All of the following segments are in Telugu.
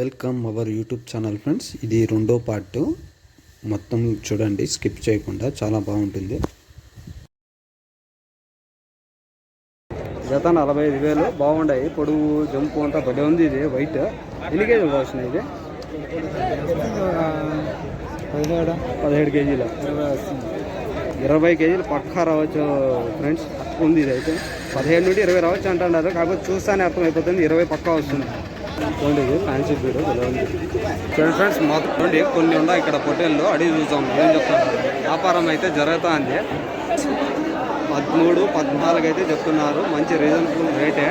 Welcome our YouTube channel friends ఇది రెండో పార్ట్ మొత్తం చూడండి స్కిప్ చేయకుండా చాలా బాగుంటుంది. జత నలభై ఐదు వేలు బాగుండాయి. పొడుగు జంపు అంతా భలే ఉంది ఇది వైట్ ఎన్ని కేజీలు కావాల్సిన ఇది? పదిహేడు. కేజీలు? ఇరవై కేజీలు పక్కా రావచ్చు ఫ్రెండ్స్ ఉంది ఇది అయితే. పదిహేడు నుండి ఇరవై రావచ్చు అంటున్నారు. కాకపోతే చూస్తానే అర్థమైపోతుంది. ఇరవై పక్కా వస్తుంది. చూడండి ఇది ఫ్యాన్సీ బీడ్ ఉంది? చూడండి ఫ్రెండ్స్ మొత్తం చూడండి కొన్ని ఉన్నాయి ఇక్కడ పొట్టేళ్ళు అడిగి చూసాం ఏం చెప్తాను వ్యాపారం అయితే జరుగుతా ఉంది. పదమూడు పద్నాలుగు అయితే చెప్తున్నారు మంచి రీజనబుల్ రేటే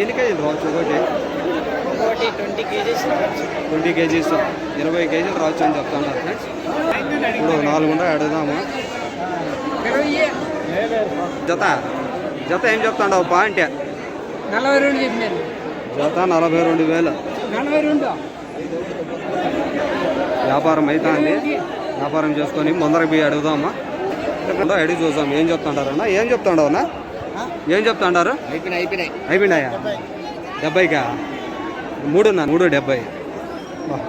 ఎన్ని కేజీలు రావచ్చు ఒకటి? ఒకటి ట్వంటీ కేజీస్ ట్వంటీ కేజీస్ ఇరవై కేజీలు రావచ్చు అని చెప్తున్నారు ఫ్రెండ్స్ ఇప్పుడు నాలుగు ఉండే అడుగుదాము. జత జత ఏం చెప్తాండవు పా అంటే నలభై రెండు చెప్పినాను జత నలభై రెండు వేలు. వ్యాపారం అయితే అండి. వ్యాపారం చేసుకొని ముందరకు పోయి అడుగుదామా? అడిగి చూద్దాం. ఏం చెప్తాండారన్నా ఏం చెప్తాండవునా ఏం చెప్తాండారు అయిపోయినాయి డెబ్బైకా? మూడు మూడు డెబ్బై.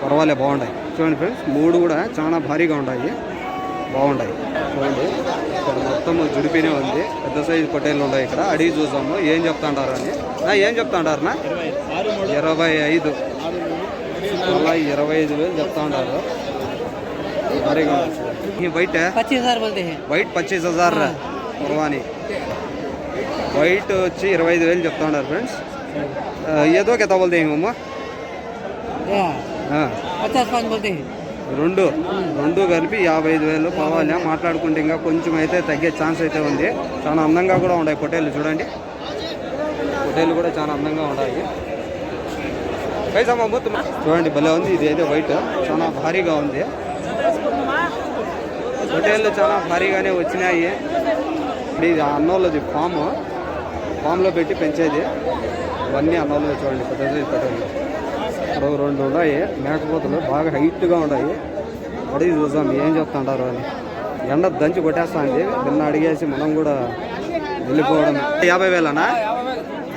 పర్వాలే బాగున్నాయి చూడండి ఫ్రెండ్స్ మూడు కూడా చాలా భారీగా ఉన్నాయి బాగుంటాయి. చూడండి ఇక్కడ మొత్తం జుడిపినే ఉంది. పెద్ద సైజు పొట్టేళ్ళు ఉన్నాయి ఇక్కడ. అడిగి చూసాము ఏం చెప్తాంటారు అని. నా ఏం చెప్తాంటారనా ఇరవై ఐదు. అలా ఇరవై ఐదు వేలు చెప్తాంటారు వైట్ వైట్ పచ్చీస్ హజార్ కుర్వాని. వైట్ వచ్చి ఇరవై ఐదు వేలు చెప్తాండారు ఫ్రెండ్స్. ఏదో కెత బోల్దే మమ్మ బోల్దే రెండు రెండు కలిపి యాభై ఐదు వేలు పర్వాలే మాట్లాడుకుంటే ఇంకా కొంచెం అయితే తగ్గే ఛాన్స్ అయితే ఉంది. చాలా అందంగా కూడా ఉన్నాయి పొట్టేళ్ళు చూడండి. పొట్టేళ్ళు కూడా చాలా అందంగా ఉన్నాయి. పైసా మొత్తం చూడండి భలే ఉంది. ఇది అయితే వైట్ చాలా భారీగా ఉంది. పొట్టేళ్ళు చాలా భారీగానే వచ్చినాయి. ఇది అన్నోళ్ళది ఫామ్ ఫామ్లో పెట్టి పెంచేది. ఇవన్నీ అన్నోళ్ళు చూడండి పెద్ద సైజు ఇప్పుడు రెండు ఉన్నాయి. మేకపోతులు బాగా హైట్గా ఉన్నాయి. అడిగి చూద్దాం ఏం చెప్తుంటారు అని. ఎండ దంచి కొట్టేస్తుంది. నిన్న అడిగేసి మనం కూడా వెళ్ళిపోవడం. యాభై వేలనా?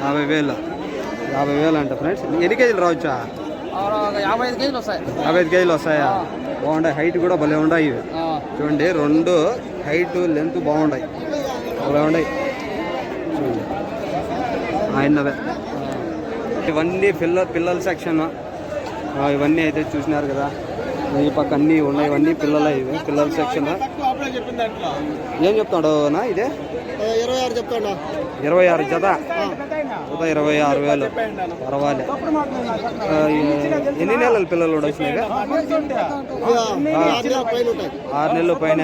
యాభై వేలు. యాభై వేలు అంట ఫ్రెండ్స్. ఎన్ని కేజీలు రావచ్చా? యాభై ఐదు కేజీలు వస్తాయి. యాభై ఐదు కేజీలు వస్తాయా? బాగుంటాయి. హైట్ కూడా భలే ఉన్నాయి చూడండి రెండు హైట్ లెంత్ బాగున్నాయి భలే ఉన్నాయి చూడండి. ఆయనవే. ఇవన్నీ పిల్ల పిల్లల సెక్షన్. ఇవన్నీ అయితే చూసినారు కదా. ఈ పక్క అన్నీ ఉన్నాయి ఇవన్నీ పిల్లల ఇవి పిల్లల సెక్షన్ ఏం చెప్తాడు నా ఇదే? ఇరవై ఆరు చెప్తాడు ఇరవై ఆరు జత. జత ఇరవై ఆరు వేలు. పర్వాలే. ఎన్ని నెలల పిల్లలు కూడా వచ్చినాయి ఆరు నెలల పైన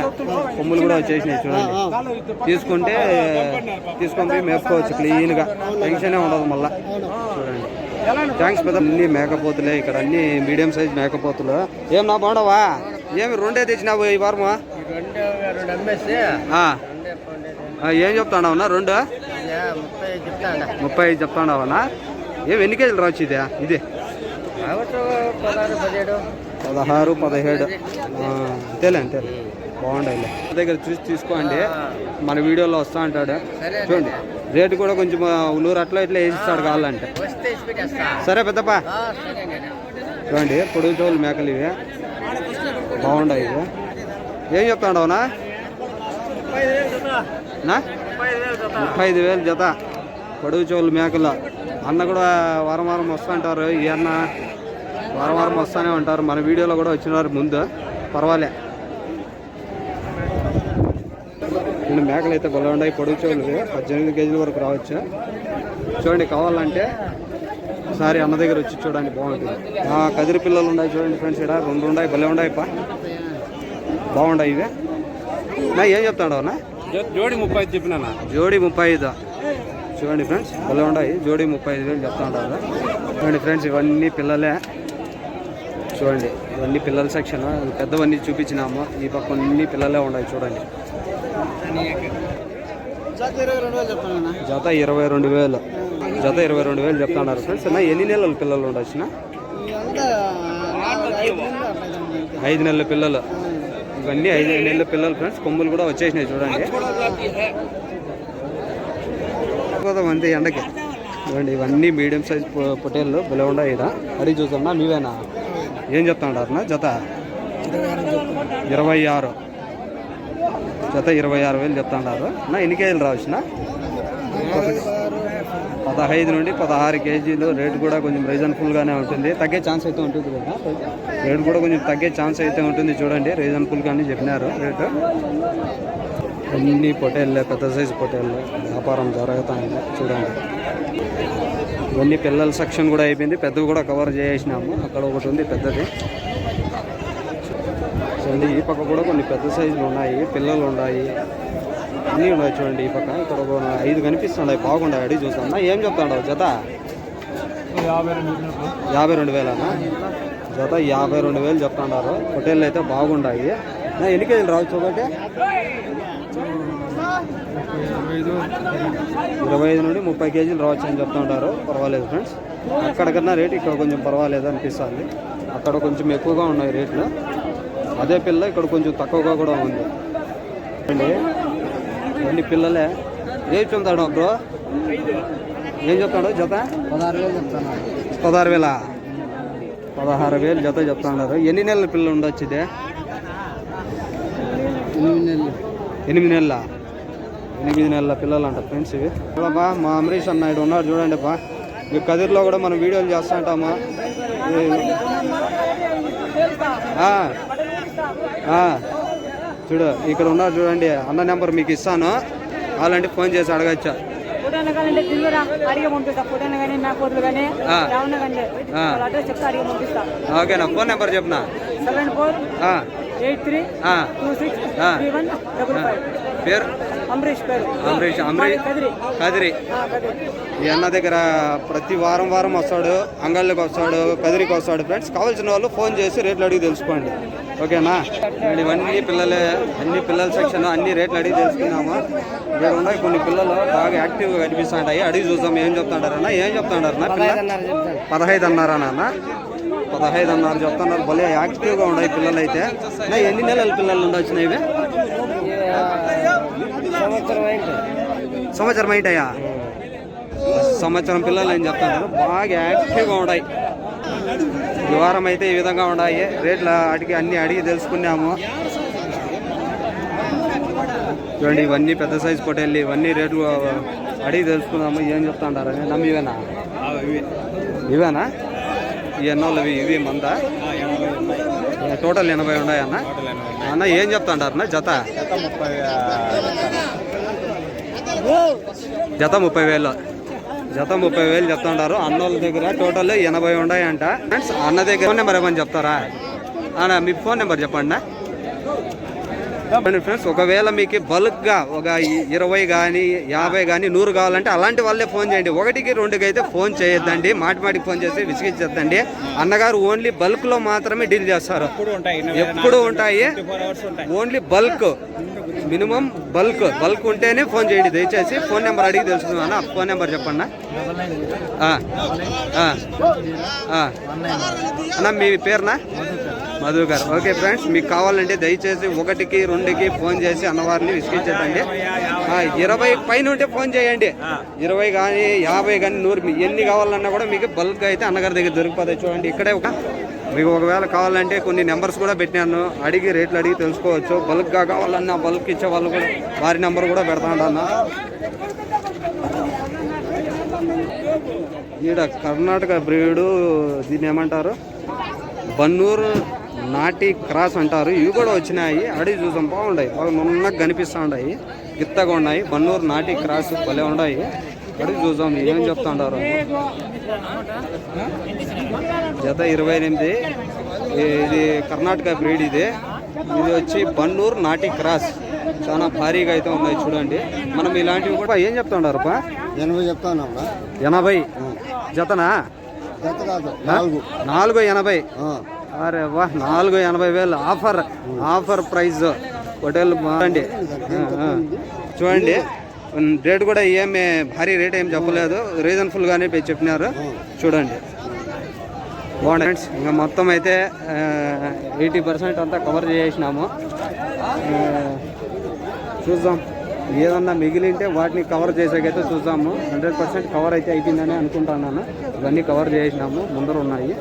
కొమ్ములు కూడా వచ్చేసినాయి చూడండి. తీసుకుంటే తీసుకొని పోయి మేపుకోవచ్చు క్లీన్గా టెన్షనే ఉండదు మళ్ళీ. చూడండి. థ్యాంక్స్ పెద్ద అన్ని మేకపోతులే ఇక్కడ అన్ని మీడియం సైజ్ మేకపోతులు. ఏం నా బాగుండవా ఏమి రెండే తెచ్చినావు ఈ వారము? ఏం చెప్తాడవనా రెండు? ముప్పై ఐదు చెప్తాడవనా ఏం ఎన్ని కేజీలు రావచ్చు ఇదే? ఇది. పదహారు పదిహేడు. అంతేలే అంతేలే. బాగుండాలి. దగ్గర చూసి తీసుకోండి. మన వీడియోలో వస్తా అంటాడు. చూడండి. రేటు కూడా కొంచెం నూరు అట్లా ఇట్లా వేసిస్తాడు కావాలంటే. సరే పెద్దప్పా. చూడండి పొడుగు చోళ్ళు మేకలు ఇవి. బాగుండాయి ఇవి. ఏం చెప్తాడవునా ముప్పై ఐదు వేలు జత. పొడుగు చోళ్ళు మేకలు. అన్న కూడా వారం వారం వస్తుంటారు. ఈ అన్న వారం వారం వస్తానే ఉంటారు. మన వీడియోలో కూడా వచ్చినారు ముందు. పర్వాలే. రెండు మేకలు అయితే బలం ఉన్నాయి. పొడుగు చెవులు పద్దెనిమిది కేజీల వరకు రావచ్చు? చూడండి కావాలంటే ఒకసారి అన్న దగ్గర వచ్చి చూడండి బాగుంటుంది. ఆ కదిరి పిల్లలు ఉన్నాయి చూడండి ఫ్రెండ్స్ ఇక్కడ. రెండు ఉన్నాయి భలే ఉన్నాయి పా బాగుంటాయి ఇవి. నా ఏం చెప్తాడు అన్న? జోడి ముప్పై ఐదు చెప్పినా జోడి ముప్పై ఐదు? చూడండి ఫ్రెండ్స్ భలే ఉన్నాయి. జోడి ముప్పై ఐదు వేలు చెప్తా ఉంటారు చూడండి ఫ్రెండ్స్ ఇవన్నీ పిల్లలే. చూడండి ఇవన్నీ పిల్లల సెక్షన్ పెద్దవన్నీ చూపించినాము. ఈ పక్క అన్ని పిల్లలే ఉన్నాయి చూడండి. జత ఇరవై రెండు వేలు జత ఇరవై రెండు వేలు. చెప్తున్నారు ఫ్రెండ్స్. అన్న ఎన్ని నెలల పిల్లలు ఉండొచ్చిన? ఐదు నెలల పిల్లలు. ఇవన్నీ ఐదు నెలల పిల్లలు ఫ్రెండ్స్. కొమ్ములు కూడా వచ్చేసినాయి చూడండి. అంతే ఎండకి. చూడండి ఇవన్నీ మీడియం సైజ్ పొటేళ్ళు భలే ఉన్నాయి ఇక్కడ అడిగి చూసామన్నా మీవేనా? ఏం చెప్తా ఉంటారన్నా జత? ఇరవై ఆరు. జత ఇరవై ఆరు వేలు చెప్తాడారు నా ఎన్ని కేజీలు రావచ్చునా పదహైదు నుండి పదహారు కేజీలు. రేటు కూడా కొంచెం రీజన్ఫుల్గానే ఉంటుంది. తగ్గే ఛాన్స్ అయితే ఉంటుంది కదా? రేటు కూడా కొంచెం తగ్గే ఛాన్స్ అయితే ఉంటుంది చూడండి. రీజన్ఫుల్గానే చెప్పినారు రేటు. అన్ని పొటేళ్ళు పెద్ద సైజు పొటేళ్ళు. వ్యాపారం జరుగుతుంది చూడండి. ఇవన్నీ పిల్లల సెక్షన్ కూడా అయిపోయింది. పెద్దవి కూడా కవర్ చేసినాము అక్కడ ఒకటి ఉంది పెద్దది. చూడండి ఈ పక్క కూడా కొన్ని పెద్ద సైజులు ఉన్నాయి పిల్లలు ఉన్నాయి. అన్నీ ఉన్నాయి చూడండి ఈ పక్క. ఇక్కడ ఒక ఐదు కనిపిస్తున్నాయి బాగున్నాయి. అడిగి చూస్తాం ఏం చెప్తాడు జత? యాభై రెండు వేలనా జత యాభై రెండు వేలు చెప్తున్నారు హోటళ్ళు అయితే బాగున్నాయి. ఎన్ని కేజీలు రావచ్చు ఒకటి? ఇరవై ఐదు నుండి ముప్పై కేజీలు రావచ్చు అని చెప్తుంటారు పర్వాలేదు ఫ్రెండ్స్ అక్కడికన్నా రేట్ ఇక్కడ కొంచెం పర్వాలేదు అనిపిస్తుంది. అక్కడ కొంచెం ఎక్కువగా ఉన్నాయి రేట్లు అదే పిల్ల ఇక్కడ కొంచెం తక్కువగా కూడా ఉంది. అండి అన్ని పిల్లలే. ఏం చెప్తాడు బ్రో? ఏం చెప్తాడు జత? పదహారు వేలు చెప్తాను. పదహారు వేల? పదహారు వేలు జత చెప్తున్నారు ఎన్ని నెలల పిల్లలు ఉండొచ్చు ఇది? ఎనిమిది నెలలు. ఎనిమిది నెలల? ఎనిమిది నెలల పిల్లలు అంట ఫ్రెండ్స్ ఇవి. చూడబ్బా మా అమరీష్ అన్నాడు ఉన్నాడు చూడండి బా ఈ కదిర్లో కూడా మనం వీడియోలు చేస్తూ ఉంటామా. ఈ- ఆ, ఆ, చూడు ఇక్కడ ఉన్నారు చూడండి అన్న నెంబర్ మీకు ఇస్తాను. కావాలంటే ఫోన్ చేసి అడగచ్చా? ఓకేనా ఫోన్ నెంబర్ చెప్పనా? సెవెన్ ఫోర్ ఆ, ఎయిట్ త్రీ ఆ, టూ సిక్స్ ఆ. Three one double five. పేరు? అమరీష్ అమరీష్ కదిరి. ఈ అన్న దగ్గర ప్రతి వారం వారం వస్తాడు అంగళ్ళకి వస్తాడు కదిరికి వస్తాడు. ఫ్రెండ్స్ కావాల్సిన వాళ్ళు ఫోన్ చేసి రేట్లు అడిగి తెలుసుకోండి. ఓకేనా? ఇక్కడ ఇవన్నీ పిల్లలే అన్ని పిల్లల సెక్షన్ అన్ని రేట్లు అడిగి తెలుసుకున్నాము. ఇక్కడ ఉన్నాయి కొన్ని పిల్లలు బాగా యాక్టివ్గా కనిపిస్తుంటాయి అడిగి చూద్దాం ఏం చెప్తుంటారన్నా ఏం చెప్తాను పదహైదు అన్నారా నాన్న పదహైదు అన్నారు చెప్తున్నారు భలే యాక్టివ్గా ఉన్నాయి పిల్లలు అయితే ఎన్ని నెలల పిల్లలు ఉండొచ్చు ఇవి? సంవత్సరం అయిటాయా సంవత్సరం పిల్లలు అని చెప్తున్నారు బాగా యాక్టివ్గా ఉన్నాయి. ఈ వారం అయితే ఈ విధంగా ఉన్నాయి. రేట్లు అడిగి అన్ని అడిగి తెలుసుకున్నాము. చూడండి ఇవన్నీ పెద్ద సైజ్ పొట్టేళ్ళు ఇవన్నీ రేట్లు అడిగి తెలుసుకున్నాము ఏం చెప్తాంటారని నమ్మి ఇవేనా? ఇవేనా? ఈ ఎన్నోళ్ళవి ఇవి మంద? టోటల్ ఎనభై ఉన్నాయన్న? అన్న ఏం చెప్తాంటారన్న జత? జత ముప్పై వేలు. జత ముప్పై వేలు చెప్తుంటారు. అన్నోళ్ళ దగ్గర టోటల్ ఎనభై ఉన్నాయంట ఫ్రెండ్స్ అన్న దగ్గర ఫోన్ నెంబర్ ఏమని చెప్తారా? అన్న మీ ఫోన్ నెంబర్ చెప్పండి చెప్పండి ఫ్రెండ్స్ ఒకవేళ మీకు బల్క్గా ఒక ఇరవై కానీ యాభై కానీ నూరు కావాలంటే అలాంటి వాళ్ళే ఫోన్ చేయండి. ఒకటికి రెండుకి అయితే ఫోన్ చేయొద్దండి. మాటి మాటికి ఫోన్ చేసి విసిగించద్దండి. అన్నగారు ఓన్లీ బల్క్లో మాత్రమే డీల్ చేస్తారు. ఎప్పుడు ఉంటాయి. Only bulk. Minimum bulk bulk ఉంటేనే ఫోన్ చేయండి. దయచేసి ఫోన్ నెంబర్ అడిగి తెలుసుకుందాం ఫోన్ నెంబర్ చెప్పండి అన్న. మీ పేరునా? మధు గారు. ఓకే ఫ్రెండ్స్ మీకు కావాలంటే దయచేసి ఒకటికి రెండుకి ఫోన్ చేసి అన్నవారిని విసిగించదండి ఇరవై పైన ఉంటే ఫోన్ చేయండి. ఇరవై కానీ యాభై కానీ నూరు మీ- ఎన్ని కావాలన్నా కూడా మీకు బల్క్ అయితే అన్నగారి దగ్గర దొరికిపోతాయి. చూడండి ఇక్కడే ఒక మీకు ఒకవేళ కావాలంటే కొన్ని నెంబర్స్ కూడా పెట్టినాను. అడిగి రేట్లు అడిగి తెలుసుకోవచ్చు. బల్క్గా కావాలన్నా బల్క్ ఇచ్చే వాళ్ళు కూడా వారి నెంబర్ కూడా పెడతాడన్నా ఈడ కర్ణాటక బ్రీడు దీన్ని ఏమంటారు? బన్నూరు నాటి క్రాస్ అంటారు. ఇవి కూడా వచ్చినాయి. అడిగి చూసాం. బాగున్నాయి బాగా నున్నగా కనిపిస్తూ ఉన్నాయి గిత్తగా ఉన్నాయి. బన్నూరు నాటి క్రాస్ భలే ఉన్నాయి అడిగి చూసాం. ఏం చెప్తా ఉంటారు జత ఇరవై ఎనిమిది. ఇది కర్ణాటక బ్రీడ్ ఇది. ఇది వచ్చి బన్నూరు నాటి క్రాస్. చాలా భారీగా అయితే ఉన్నాయి చూడండి. మనం ఇలాంటివి కూడా ఏం చెప్తా ఉన్నారు ఎనభై చెప్తాను ఎనభై. జతనా? జత కాదు నాలుగు. ఎనభై. అరే వా నాలుగు ఎనభై వేలు ఆఫర్. Offer price. హోటల్ బాగుండి చూడండి. రేట్ కూడా ఏమి భారీ రేట్ ఏం చెప్పలేదు. రీజన్ఫుల్ గానే పె- చెప్పినారు చూడండి. బాగుంది ఫ్రెండ్స్. ఇంకా మొత్తం అయితే ఎయిటీ పర్సెంట్ అంతా కవర్ చేసినాము చూద్దాం. ఏదన్నా మిగిలింటే వాటిని కవర్ చేసేకైతే చూద్దాము. హండ్రెడ్ పర్సెంట్ కవర్ అయితే అయిపోయిందని అనుకుంటున్నాను. ఇవన్నీ కవర్ చేసినాము ముందర ఉన్నాయి.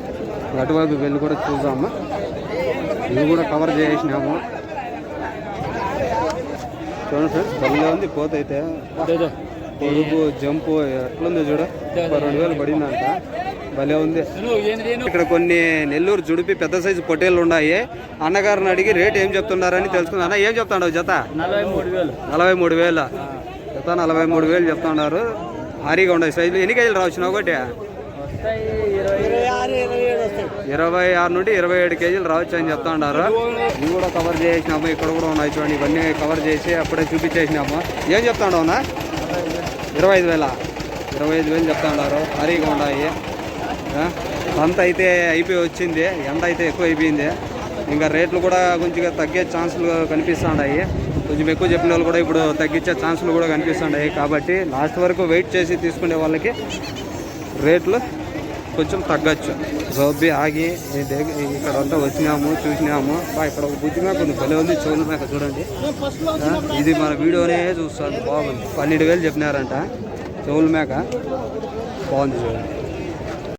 అటువైపు వెళ్ళి కూడా చూద్దాము. ఇవి కూడా కవర్ చేసినాము చూడండి ఫ్రెండ్స్ భలే ఉంది పోత అయితే పొడుగు జంపు ఎట్లుంది చూడ. రెండు వేలు పడిందంట. భలే ఉంది. ఇక్కడ కొన్ని నెల్లూరు జుడిపి పెద్ద సైజు పొట్టేళ్ళు ఉన్నాయి. అన్నగారిని అడిగి రేట్ ఏం చెప్తున్నారని తెలుసుకుందా. అన్న ఏం చెప్తాడు జత? నలభై మూడు వేలు. నలభై మూడు వేలు. జత నలభై మూడు వేలు చెప్తున్నారు భారీగా ఉన్నాయి. సైజులు ఎన్ని కేజీలు రావచ్చు ఒకటి? ఇరవై ఆరు ఇరవై నుండి ఇరవై ఏడు కేజీలు రావచ్చు అని చెప్తా ఉన్నారు ఇవి కూడా కవర్ చేసినాము. ఇక్కడ కూడా ఉన్నాయి చూడండి. ఇవన్నీ కవర్ చేసి అప్పుడే చూపించేసినాము. ఏం చెప్తా ఉండవునా ఇరవై ఐదు వేల. ఇరవై ఐదు వేలు చెప్తా ఉన్నారు భారీగా ఉన్నాయి. అంత అయితే అయిపోయి వచ్చింది ఎండ అయితే ఎక్కువ అయిపోయింది. ఇంకా రేట్లు కూడా కొంచెం తగ్గే ఛాన్సులు కనిపిస్తున్నాయి కొంచెం ఎక్కువ చెప్పిన వాళ్ళు కూడా ఇప్పుడు తగ్గించే ఛాన్సులు కూడా కనిపిస్తున్నాయి కాబట్టి లాస్ట్ వరకు వెయిట్ చేసి తీసుకునే వాళ్ళకి రేట్లు కొంచెం తగ్గచ్చు. గోబీ ఆగి ఇక్కడ అంతా వచ్చినాము చూసినాము. ఇక్కడ ఒక బుద్ధి మేక ఉంది భలే ఉంది చెవుల మేక చూడండి. ఇది మన వీడియోనే చూస్తాను బాగుంది. పన్నెండు వేలు చెప్పినారంట. చెవుల మేక. బాగుంది చూడండి.